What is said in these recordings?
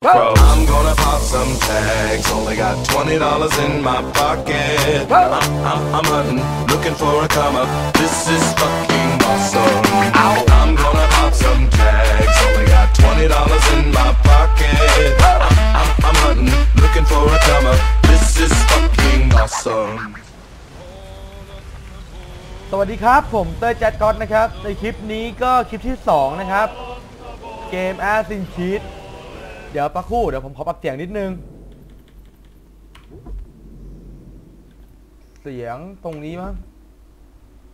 Bro, I'm gonna pop some tags. Only got twenty dollars in my pocket. I'm, I'm, I'm hunting, looking for a come up. This is fucking awesome. I'm gonna pop some tags. Only got twenty dollars in my pocket. I'm, I'm, I'm hunting, looking for a come up. This is fucking awesome. สวัสดีครับ ผมเต้ยแจ็ดก๊อตนะครับ ในคลิปนี้ก็คลิปที่ 2 นะครับ เกม a s s i n Cheat เดี๋ยวปักครู่ เดี๋ยวผมขอปรับเสียงนิดนึง เสียงตรงนี้มั้ง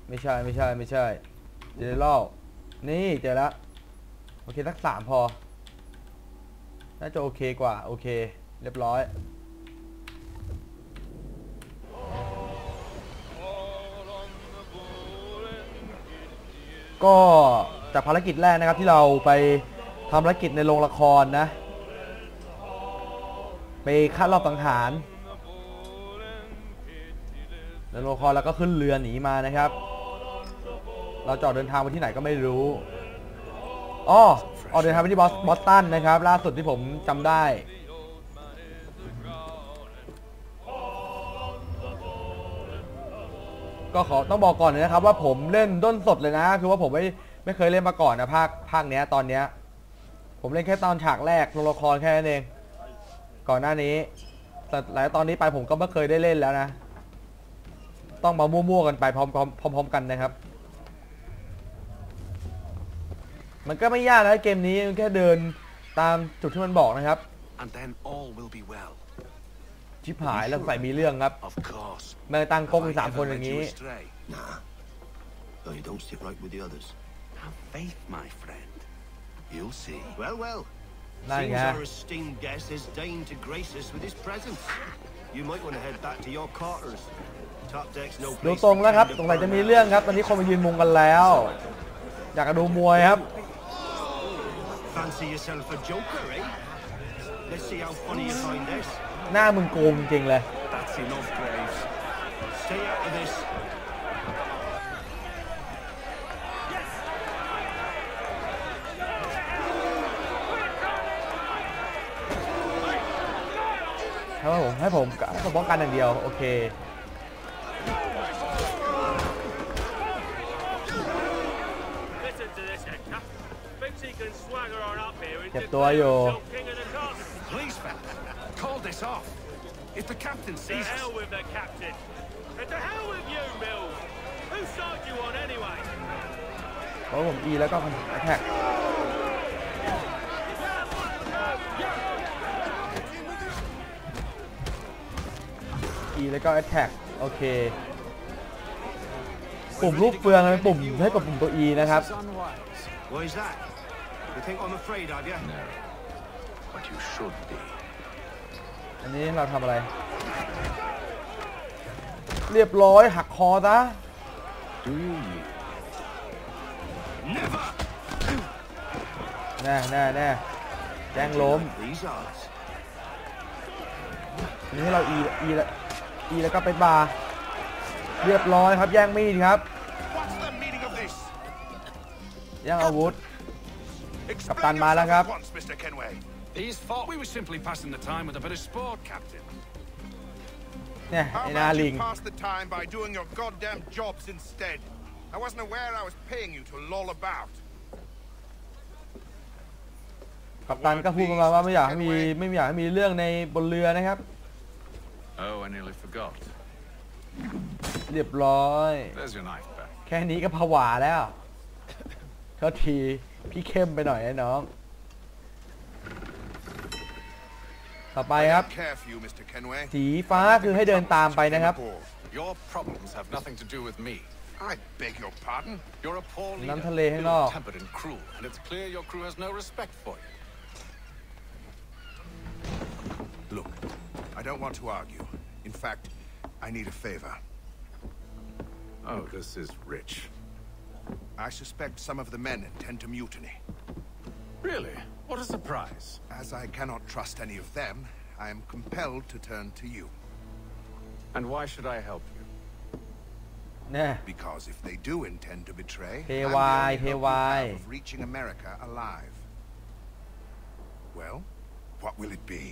ไม่ใช่ไม่ใช่ไม่ใช่เจเนอเรลนี่เจอแล้วโอเคสักสามพอ น่าจะโอเคกว่า โอเค เรียบร้อยก็จากภารกิจแรกนะครับที่เราไปทำภารกิจในโรงละครนะ ไปฆ่ารอบสังหารในโรงลครแล้วก็ขึ้นเรือหนีมานะครับ เราจออกเดินทางไปที่ไหนก็ไม่รู้อ้อออกเดินทางไปที่บอสบอสตันนะครับ ล่าสุดที่ผมจำได้ก็ขอต้องบอกก่อนเลยนะครับ ว่าผมเล่นด้นสดเลยนะ คือว่าผมไม่ไม่เคยเล่นมาก่อนนะภาคภาคเนี้ยตอนเนี้ย ผมเล่นแค่ตอนฉากแรกโรงละครแค่นั้นเอง ก่อนหน้านี้ แต่หลายตอนนี้ไปผมก็ไม่เคยได้เล่นแล้วนะ ต้องมามั่วๆกันไปพร้อมๆพร้อมๆกันนะครับ มันก็ไม่ยากนะเกมนี้มันแค่เดินตามจุดที่มันบอกนะครับ and then all will be well. ชิบหายแล้วใส่มีเรื่องครับ Of course. แม่งตั้งกล้อง Have มี I สาม ever คนอ led ย่าง you นี้ astray? Nah. No, you don't stick right with the others. Have faith, my friend. You'll see. Well, well. Này Seems kìa. our esteemed guest has deigned to grace us with his presence. You might want to head back to your quarters. Top deck's no ดู place ทรง to แล้วครับ tend ส to งสัยจะมีเรื่องครับ ตอนนี้คนมายืนมุงกันแล้ว อยากจะดูมวยครับ Fancy yourself a joker, eh? Let's see how funny you find this. หน้ามึงโกงจริงๆเลย That's enough, Graves. Stay out of this. ให้ผมให้ผมให้ผมป้องกันอย่างเดียว โอเค Listen to this, Hector. Thinks he can swagger on up here and เจ็บ declare ตัวอยู่ himself king of the castle. Please, fella. Call this off. If the captain To sees us, hell with the captain. And to hell with you, Mills. Whose side you on anyway? เพราะผม E แล้วก็แท็ก E แล้วก็ attack โอเค ปุ่มรูปเฟืองเป็นปุ่มให้กับปุ่มตัว E นะครับ it's unwise. Why's that? You think I'm afraid of you? No. But you should be. อันนี้เราทำอะไร เรียบร้อยหักคอซะ Do you yield? แน่แน่แน่แจ้งล้ม These odds. อันนี้ให้เรา E E แล้ว E แล้วก็ไปบาร์เรียบร้อยครับแย่งมีดครับ What's the meaning of this? แย่งอาวุธ Explain Captain Malaga. yourself at once, Mr. Kenway. These fought. We were simply passing the time with a bit of sport, Captain. เนี่ยไอ้ How หนา about ลิ you ง pass the time by doing your goddamn jobs instead? I wasn't aware I was paying you to loll about. กัปตันก็พูดประมาณว่าไม่อยากให้มีไม่อยากให้มีเรื่องในบนเรือนะครับ Oh, I nearly forgot. เรียบร้อย There's your knife back. แค่นี้ก็ผวาแล้วเท่าทีพี่เข้มไปหน่อยไอ้น้อง ต่อไป I ครับ don't care for you, Mr. Kenway. สีฟ้าคือให้เดินตามไปนะครับ Your problems have nothing to do with me. I beg your pardon. You're a poor leader, น้ำทะเลข้างนอก ill-tempered and cruel, and it's clear your crew has no respect for you. Don't want to argue. In fact, I need a favor. Oh, this is rich. I suspect some of the men intend to mutiny. Really? What a surprise. As I cannot trust any of them, I am compelled to turn to you. And why should I help you? แน่ Because if they do intend to betray, Hey, I'm the why? only Hey, hope why? of reaching America alive. Well, What will it be?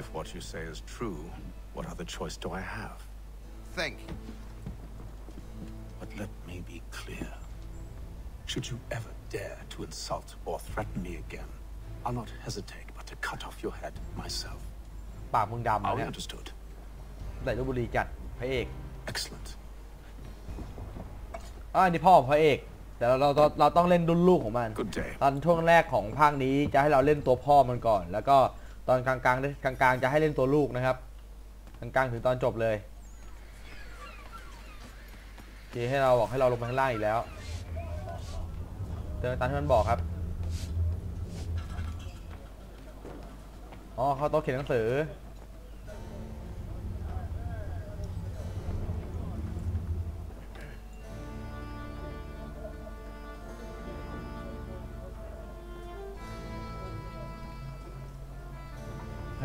If what you say is true, what other choice do I have? Think. But let me be clear. Should you ever dare to insult or threaten me again, I'll not hesitate but to cut off your head myself. ปากมึงดำ Are นะ we เนี่ย understood? ใส่ลพบุรีจัดพระเอก Excellent. อ่านี่พ่อของพระเอก แต่เราเราเราต้องเล่นดุนลูกของมัน Good day. ตอนช่วงแรกของภาคนี้จะให้เราเล่นตัวพ่อมันก่อน แล้วก็ ตอนกลางๆกลางกลางๆจะให้เล่นตัวลูกนะครับกลางๆถึงตอนจบเลยทีให้เราบอกให้เราลงไปข้างล่างอีกแล้วเดินตามที่มันบอกครับอ๋อเขาโต๊ะเขียนหนังสือ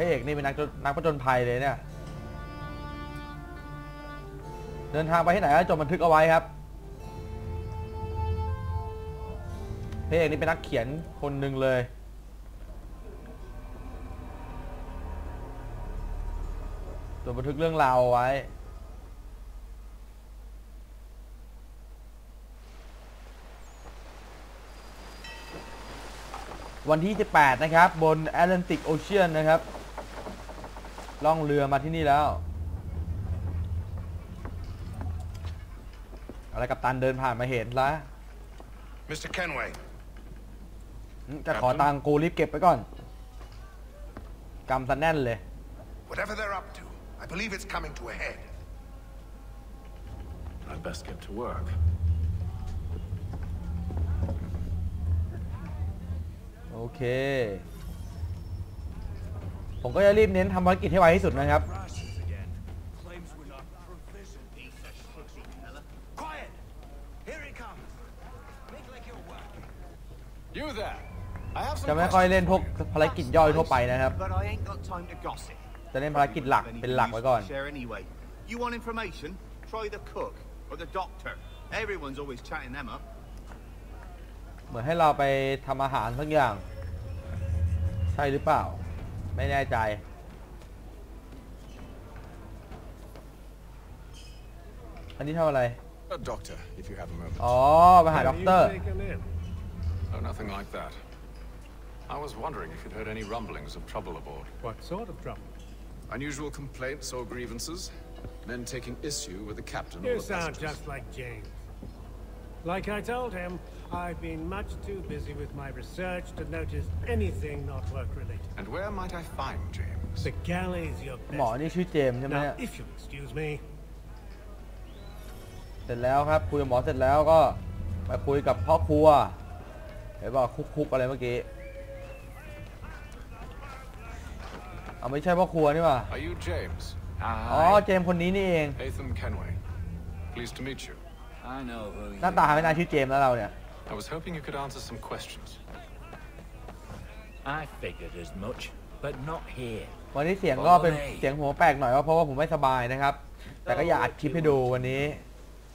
เอกนี่เป็นนักนักผจญภัยเลยเนี่ย เดินทางไปที่ไหนก็จดบันทึกเอาไว้ครับพระเอกนี่เป็นนักเขียนคนหนึ่งเลย จดบันทึกเรื่องราวเอาไว้ วันที่ 18 นะครับ บน Atlantic Ocean นะครับ ล่องเรือมาที่นี่แล้ว อะไรกับตันเดินผ่านมาเห็นแล้ว Mr. Kenway, จะขอตังค์กูรีบเก็บไปก่อนกำซะแน่นเลย whatever they're up to, I believe it's coming to a head. I'd best get to work. โอเค ผมก็จะรีบเน้นทำภารกิจให้ไวที่สุดนะครับ Claims we're not provision. Quiet! Here it comes. Make like you're working. You there! I have จะ some ไม่ค่อยเล่นพวกภารกิจย่อยทั่วไปนะครับ But I ain't got time to gossip. จะเล่นภารกิจหลักเป็นหลักไว้ก่อน Share anyway. You want information? Try the cook or the doctor. Everyone's always chatting them up. เหมือนให้เราไปทำอาหารสักอย่าง ใช่หรือเปล่า ไม่แน่ใจ อันนี้เท่าอะไร A doctor, if you have a moment. อ๋อมาหาด็อกเตอร์ Take him in. Oh, nothing like that. I was wondering if you'd heard any rumblings of trouble aboard. What sort of trouble? Unusual complaints or grievances? Men taking issue with the captain You or the sound passengers? just like James. Like I told him, I've been much too busy with my research to notice anything not work-related. And where might I find James? The galley's your หมอ best. นี่ชื่อเจมส์ใช่ไหม Now, เนี่ย if you'll excuse me, เสร็จแล้วครับคุยกับหมอเสร็จแล้วก็ไปคุยกับพ่อครัวเห็นบอกคุกคุกๆอะไรเมื่อกี้เอาไม่ใช่พ่อครัวนี่หว่า Are you James? อ๋อเจมส์คนนี้นี่เอง Atham Kenway. Pleased to meet you. I know who หน้าตาไม่น่าชื่อเจมส์แล้วเราเนี่ย I was hoping you could answer some questions. I figured as much, but not here. วันนี้เสียงก็เป็นเสียงหัวแปลกหน่อยว่าเพราะว่าผมไม่สบายนะครับ แต่ก็อยากอัดคลิปให้ดูวันนี้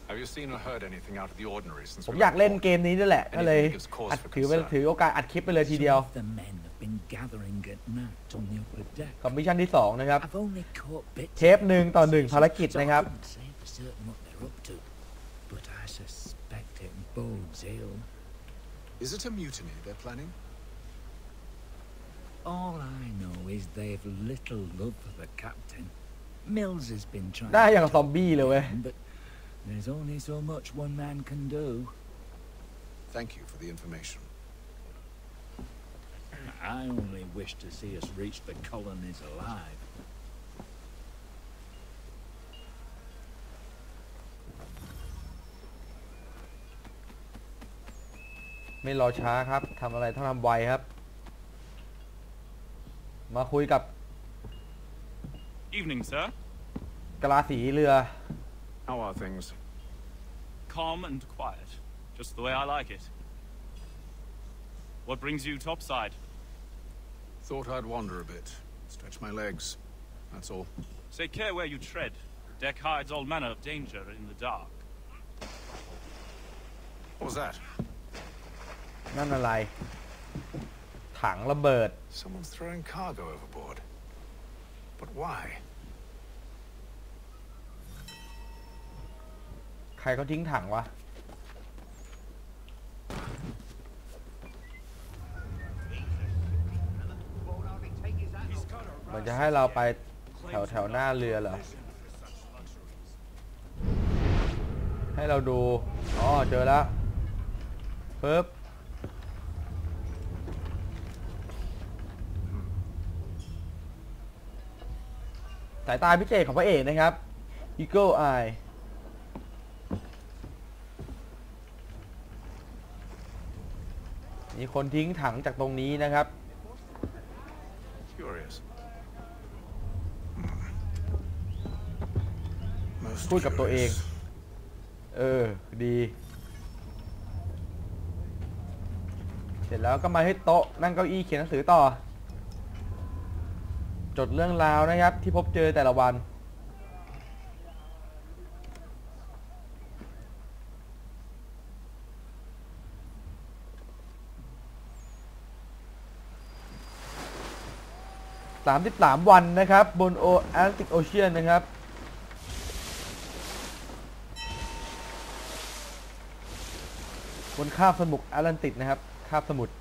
Have you seen or heard anything out of the ordinary since ผม we อยาก left เล่น port? เกมนี้ด้วยแหละก็เลย Anything gives cause อัด for ถือไป concern. ถือโอกาสอัดคลิปไปเลยทีเดียว Some of the men have been gathering at night on the upper deck. กับมิชชั่นที่2นะครับ I've only caught bits. เทปหนึ่งต่อหนึ่งภารกิจ so I นะครับ bodes ill. Is it a mutiny they're planning? All I know is they've little love for the captain. Mills has been trying ได้ to อย่างซอมบี้เลยเว้ย but there's only so much one man can do. Thank you for the information. I only wish to see us reach the colonies alive. ไม่รอช้าครับทำอะไรต้องทำไวครับ มาคุยกับ Evening, sir. กะลาสีเรือ How are things? Calm and quiet. Just the way I like it. What brings you topside? Thought I'd wander a bit. Stretch my legs. That's all. Say care where you tread. Deck hides all manner of danger in the dark. What was that? นั่นอะไรถถังระเบิด Someone's throwing cargo overboard. But why? ใครเขาทิ้งถังวะ มันจะให้เราไปแถวแถวหน้าเรือเหรอ ให้เราดู อ๋อ เจอแล้วปึ๊บ สายตาพิเศษของพระเอกนะครับ Eagle Eye มีคนทิ้งถังจากตรงนี้นะครับ Curious. Most พูดกับตัวเอง curious. เออ ดี เสร็จแล้วก็มาให้โต๊ะ นั่งเก้าอี้เขียนหนังสือต่อ จดเรื่องราวนะครับ ที่พบเจอแต่ละวัน 33 วันนะครับ บนโอแอตติกโอเชียนนะครับบนคาบสมุทรแอตแลนติกนะครับคาบสมุทร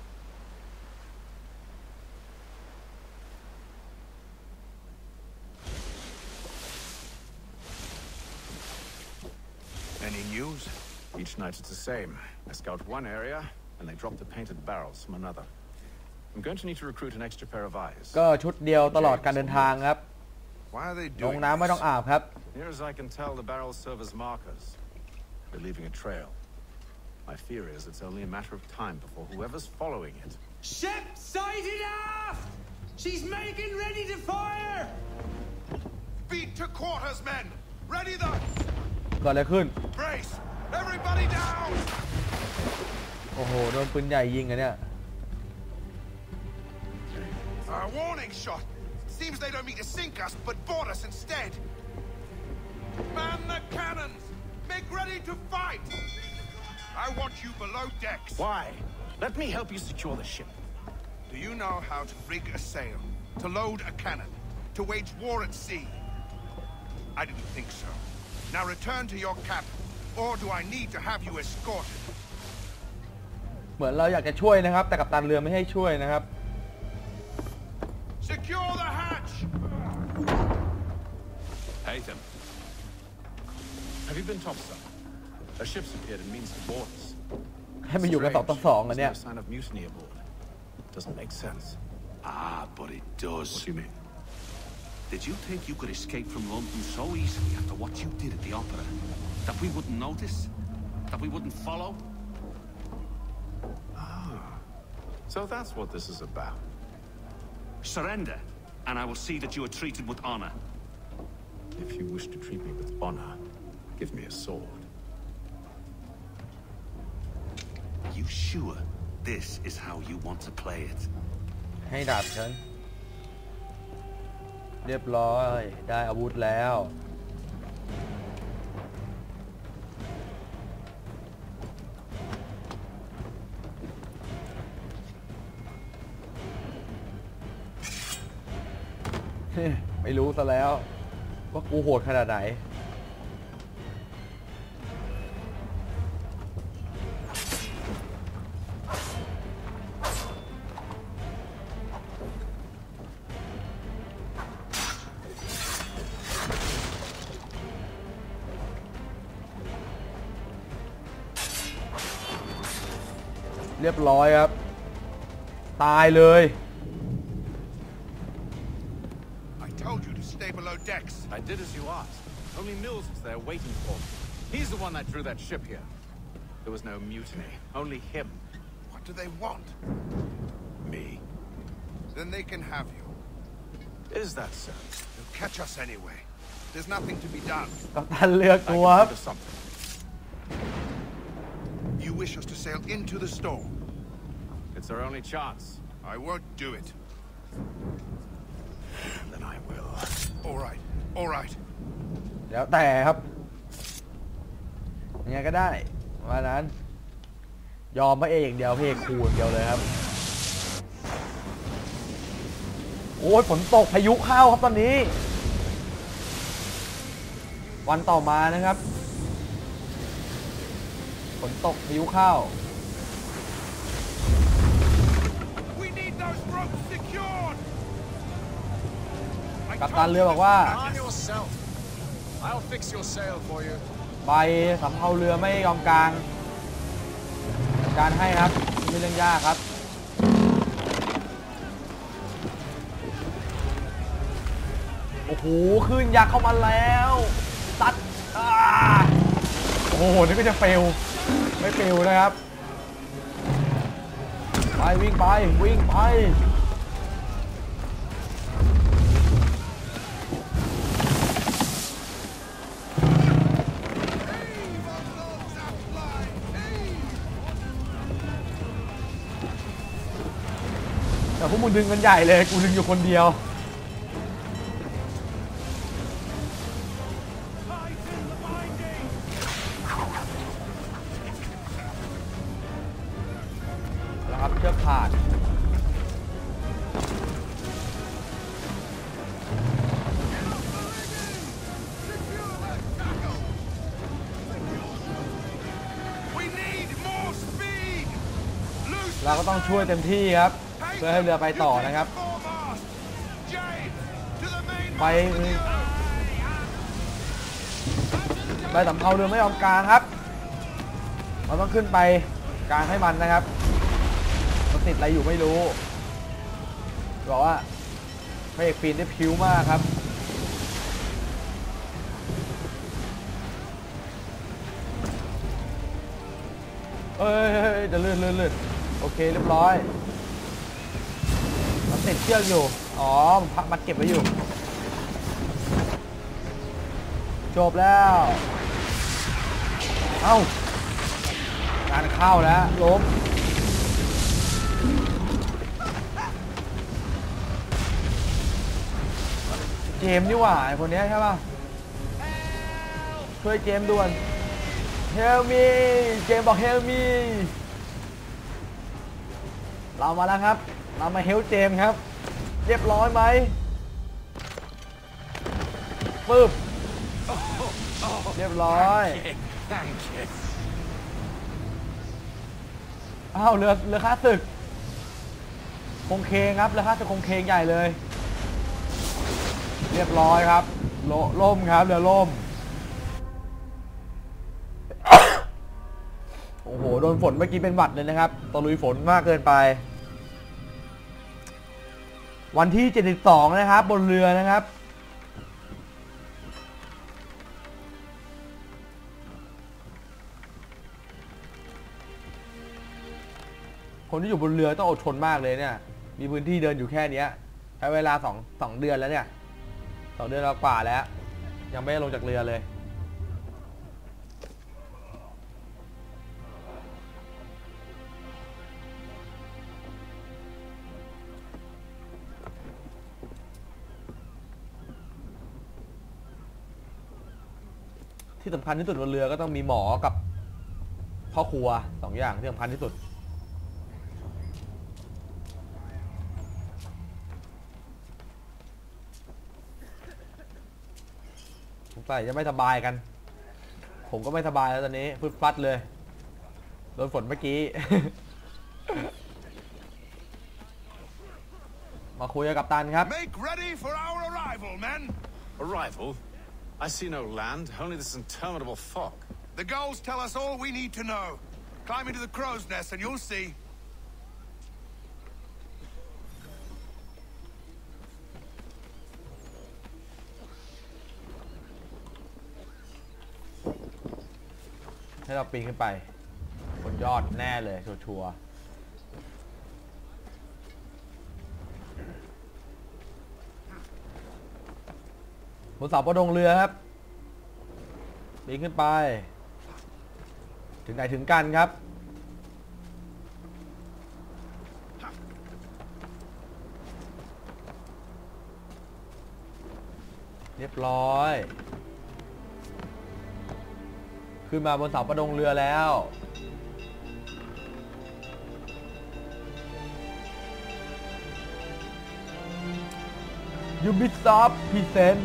Any news? Each night it's the same. I scout one area, and they drop the painted barrels from another. I'm going to need to recruit an extra pair of eyes. ก็ชุดเดียวตลอดการเดินทางครับ Why are they ลง doing น้ำไม่ต้อง this? อาบครับ Near as I can tell, the barrels serve as markers. They're leaving a trail. My fear is it's only a matter of time before whoever's following it. Ship sighted aft! She's making ready to fire! Beat to quarters, men! Ready the เกิดอะไรขึ้น brace! Everybody down! โอ้โห โดนปืนใหญ่ยิงอะเนี่ย A warning shot! Seems they don't mean to sink us, but board us instead! Man the cannons! Make ready to fight! I want you below decks! Why? Let me help you secure the ship. Do you know how to rig a sail? To load a cannon? To wage war at sea? I didn't think so. Now return to your cabin. Or do I need to have you escorted? เหมือนเราอยากจะช่วยนะครับ แต่กัปตันเรือไม่ให้ช่วยนะครับ Secure the hatch! Haytham. Have you been topside? A ship's appeared and means to board us. ให้มันอยู่กันสองต่อสองอะ There's เนี่ย no sign of mutiny aboard. Doesn't make sense. Ah, but it does. What do you mean? Did you think you could escape from London so easily after what you did at the opera? That we wouldn't notice? That we wouldn't follow? Ah. So that's what this is about. Surrender, and I will see that you are treated with honor. If you wish to treat me with honor, give me a sword. You sure this is how you want to play it? Hey, Dobson. เรียบร้อยได้อาวุธแล้ว ไม่รู้ซะแล้ว ว่ากูโหดขนาดไหน รียบร้อยครับ ตายเลย I told you to stay below decks. I did as you asked. Only Mills was there waiting for me. He's the one that drew that ship here. There was no mutiny, only him. What do they want? Me. Then they can have you. Is that so? They'll catch us anyway. There's nothing to be done. กัปตันเรือกลัวครับ think of something. You wish us to sail into the storm. It's our only chance. I won't do it. Then I will. All right. All right. แล้วแต่ครับยังไงก็ได้ว่านั้น ยอมพระเอกอย่างเดียวพระเอกคูอย่างเดียวเลยครับ โอ้ยฝนตกพายุเข้าครับตอนนี้ วันต่อมานะครับ ฝนตกพายุเข้า กัปตันเรือบอกว่าใบสำเภาเรือไม่ยอมกลาง การให้ครับไม่เรื่องยากครับโอ้โหขึ้นยักเข้ามาแล้วตัดโอ้โหนี่ก็จะเฟลไม่เฟลนะครับไปวิ่งไปวิ่งไป มึงดึงกันใหญ่เลย กูดึงอยู่คนเดียว แล้วครับเชือกขาดเราก็ต้องช่วยเต็มที่ครับ เพื่อให้เรือไปต่อนะครับ foremast. James, to the main ไปสำเภาเรือไม่ยอมกลางครับ เราต้องขึ้นไปกลางให้มันนะครับมันติดอะไรอยู่ไม่รู้บอกว่าพระเอกปีนได้พิ้วมากครับเอ้ยเฮ้ยเฮ้ยจะลื่นลื่นลื่นโอเคเรียบร้อย มันติดเชือกอยู่ อ๋อมันพักมัดเก็บไว้อยู่ จบแล้ว เอ้างานเข้าแล้วล้มเจมนี่หว่าไอคนนี้ใช่ป่ะ ช่วยเจมด่วน Help me เจมบอก Help me เรามาแล้วครับ เรามาเฮลเจมครับ เรียบร้อยไหมปึ๊บเรียบร้อยอ้าวเรือเรือค่าศึก คงเคงครับเรือค่าศึกคงเคงใหญ่เลย เรียบร้อยครับโลล่มครับเรือล่ม โอ้โห โดนฝนเมื่อกี้เป็นหวัดเลยนะครับตะลุยฝนมากเกินไป วันที่ 72 นะครับ บนเรือนะครับ คนที่อยู่บนเรือต้องอดทนมากเลยเนี่ย มีพื้นที่เดินอยู่แค่นี้ใช้เวลาสองสองเดือนแล้วเนี่ยสองเดือนกว่าแล้ว ยังไม่ลงจากเรือเลย สำคัญที่สุดบนเรือก็ต้องมีหมอกับพ่อครัวสองอย่างที่สำคัญที่สุด สงสัยจะไม่สบายกัน ผมก็ไม่สบายแล้วตอนนี้ฟึดฟัดเลย โดนฝนเมื่อกี้ มาคุยกับกัปตันครับ Make ready for our arrival, men. Arrival? I see no land, only this interminable fog. The gulls tell us all we need to know. Climb into the crow's nest and you'll see. ให้เราปีนขึ้นไป บนยอดแน่เลยชัวร์ นเสาประดงเรือครับปีนขึ้นไป ถึงไหนถึงกันครับ เรียบร้อย ขึ้นมาบนเสาประดงเรือแล้วผ Ubisoft Present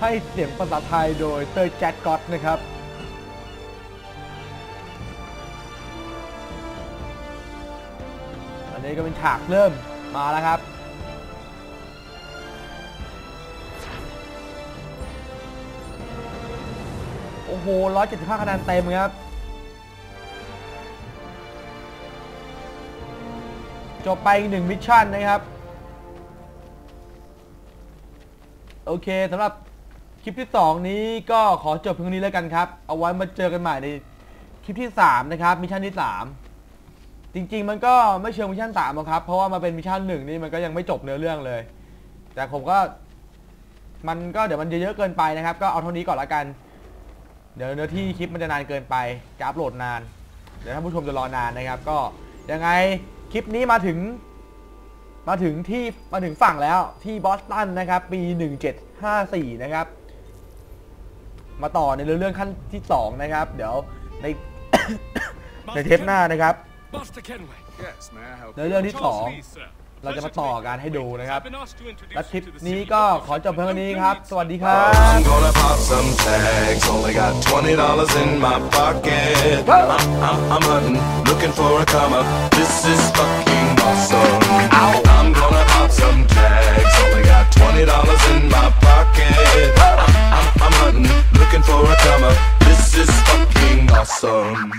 ให้เสียงภาษาไทยโดยเตอร์แจ็คก็อตนะครับอันนี้ก็เป็นฉากเริ่มมาแล้วครับโอ้โห 175 คะแนนเต็มครับ จบไปอีกหนึ่งมิชชั่นนะครับ โอเคสำหรับ ลิปที่ 2 นี้ก็ขอจบเพียงนี้แล้วกันครับ เอาไว้มาเจอกันใหม่ในคลิปที่ 3 นะครับ มิชชั่นที่ 3 จริง ๆ มันก็ไม่เชิงมิชชั่น3หรอกครับ เพราะว่ามาเป็นมิชชั่นหนึ่งนี่มันก็ยังไม่จบเนื้อเรื่องเลย แต่ผมก็ มันก็เดี๋ยวมันจะเยอะเกินไปนะครับ ก็เอาเท่านี้ก่อนละกัน เดี๋ยวเนื้อที่คลิปมันจะนานเกินไป จะอัปโหลดนาน เดี๋ยวท่านผู้ชมจะรอนานนะครับ ก็ยังไงคลิปนี้มาถึง มาถึงที่มาถึงฝั่งแล้วที่บอสตันนะครับ ปี 1754 นะครับ มาต่อในเรื่องขั้นที่ 2 นะครับ เดี๋ยวใน ในเทปหน้านะครับ ในเรื่องที่ 2 เราจะมาต่อการให้ดูนะครับ และทริปนี้ก็ขอจบเพียงเท่านี้ครับ สวัสดีครับ Only got $20 in my pocket. looking for a comer. This is fucking awesome.